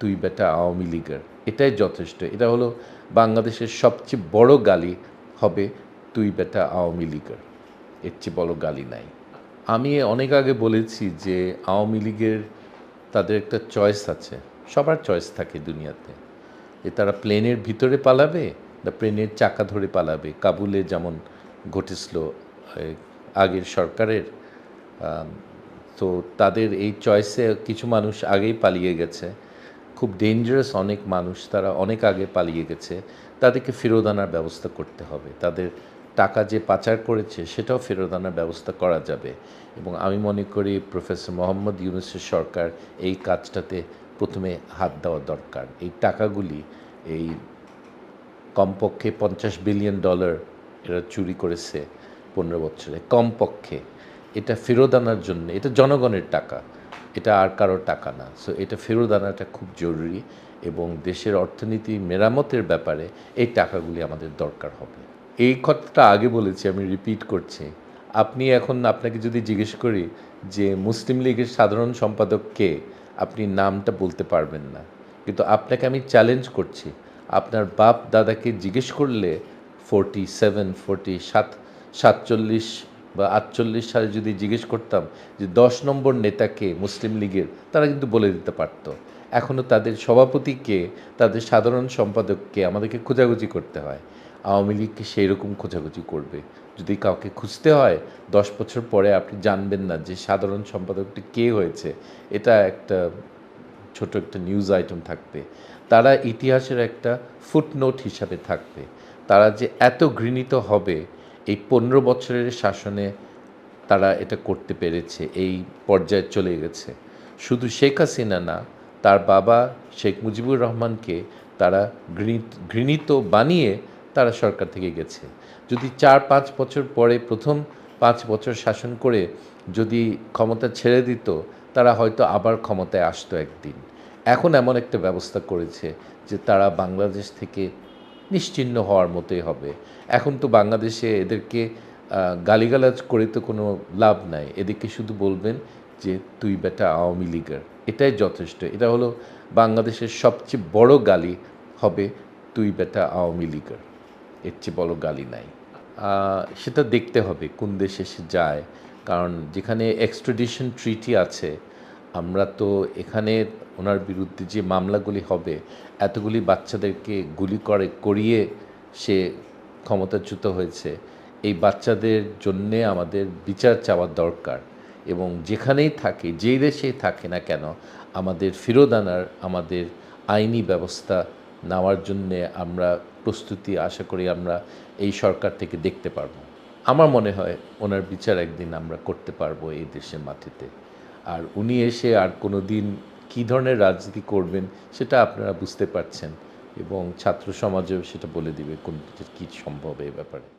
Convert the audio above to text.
তুই বেটা আওয়ামী লীগের। এটাই যথেষ্ট। এটা হলো বাংলাদেশের সবচেয়ে বড় গালি হবে তুই বেটা আওয়ামী লীগের। এর চেয়ে বড় গালি নাই। আমি অনেক আগে বলেছি যে আওয়ামী লীগের তাদের একটা চয়েস আছে। সবার চয়েস থাকে দুনিয়াতে। যে তারা প্লেনের ভিতরে পালাবে না প্লেনের চাকা ধরে পালাবে। কাবুলে যেমন ঘটেছিল আগের সরকারের তো তাদের এই চয়েসে কিছু মানুষ আগেই পালিয়ে গেছে। খুব ডেঞ্জারাস অনেক মানুষ, তারা অনেক আগে পালিয়ে গেছে, তাদেরকে ফেরত আনার ব্যবস্থা করতে হবে। তাদের টাকা যে পাচার করেছে, সেটাও ফেরত আনার ব্যবস্থা করা যাবে। এবং আমি মনে করি প্রফেসর মোহাম্মদ ইউনুসের সরকার এই কাজটাতে প্রথমে হাত দেওয়া দরকার। এই টাকাগুলি, এই কমপক্ষে পঞ্চাশ বিলিয়ন ডলার এরা চুরি করেছে পনেরো বছরে, কমপক্ষে। এটা ফেরত আনার জন্য, এটা জনগণের টাকা। এটা আর কারোর টাকা না। সো এটা ফেরত আনাটা খুব জরুরি এবং দেশের অর্থনীতি মেরামতের ব্যাপারে এই টাকাগুলি আমাদের দরকার হবে। এই কথাটা আগে বলেছি, আমি রিপিট করছি। আপনি এখন আপনাকে যদি জিজ্ঞেস করি যে মুসলিম লীগের সাধারণ সম্পাদক কে, আপনি নামটা বলতে পারবেন না। কিন্তু আপনাকে আমি চ্যালেঞ্জ করছি, আপনার বাপ দাদাকে জিজ্ঞেস করলে ফোরটি সেভেন ফোরটি সাত সাতচল্লিশ বা আটচল্লিশ সালে যদি জিজ্ঞেস করতাম যে দশ নম্বর নেতাকে মুসলিম লীগের, তারা কিন্তু বলে দিতে পারতো। এখনও তাদের সভাপতিকে তাদের সাধারণ সম্পাদককে আমাদেরকে খোঁজাখুঁজি করতে হয়। আওয়ামী লীগকে সেই রকম খোঁজাখুঁজি করবে। যদি কাউকে খুঁজতে হয়, দশ বছর পরে আপনি জানবেন না যে সাধারণ সম্পাদকটি কে হয়েছে। এটা একটা ছোট একটা নিউজ আইটেম থাকবে। তারা ইতিহাসের একটা ফুটনোট হিসাবে থাকবে। তারা যে এত ঘৃণিত হবে এই পনেরো বছরের শাসনে তারা এটা করতে পেরেছে, এই পর্যায়ে চলে গেছে। শুধু শেখ হাসিনা না, তার বাবা শেখ মুজিবুর রহমানকে তারা ঘৃণিত বানিয়ে তারা সরকার থেকে গেছে। যদি চার, পাঁচ বছর পরে, প্রথম পাঁচ বছর শাসন করে যদি ক্ষমতা ছেড়ে দিত, তারা হয়তো আবার ক্ষমতায় আসতো একদিন। এখন এমন একটা ব্যবস্থা করেছে যে তারা বাংলাদেশ থেকে নিশ্চিহ্ন হওয়ার মতোই হবে। এখন তো বাংলাদেশে এদেরকে গালিগালাজ করে তো কোনো লাভ নাই। এদেরকে শুধু বলবেন যে, তুই বেটা আওয়ামী লীগের। এটাই যথেষ্ট। এটা হলো বাংলাদেশের সবচেয়ে বড় গালি হবে, তুই বেটা আওয়ামী লীগের। এর চেয়ে বড় গালি নাই। সেটা দেখতে হবে কোন দেশে সে যায়। কারণ যেখানে এক্সট্রাডিশন ট্রিটি আছে, আমরা তো এখানে ওনার বিরুদ্ধে যে মামলাগুলি হবে, এতগুলি বাচ্চাদেরকে গুলি করে, করিয়ে সে ক্ষমতাচ্যুত হয়েছে। এই বাচ্চাদের জন্যে আমাদের বিচার চাওয়ার দরকার এবং যেখানেই থাকে, যেই দেশেই থাকে না কেন, আমাদের ফেরত আনার, আমাদের আইনি ব্যবস্থা নেওয়ার জন্যে আমরা প্রস্তুতি আশা করি আমরা এই সরকার থেকে দেখতে পারব। আমার মনে হয় ওনার বিচার একদিন আমরা করতে পারব এই দেশের মাটিতে। আর উনি এসে আর কোনো দিন কী ধরনের রাজনীতি করবেন সেটা আপনারা বুঝতে পারছেন এবং ছাত্র সমাজেও সেটা বলে দিবে কোন কী সম্ভব এই ব্যাপারে।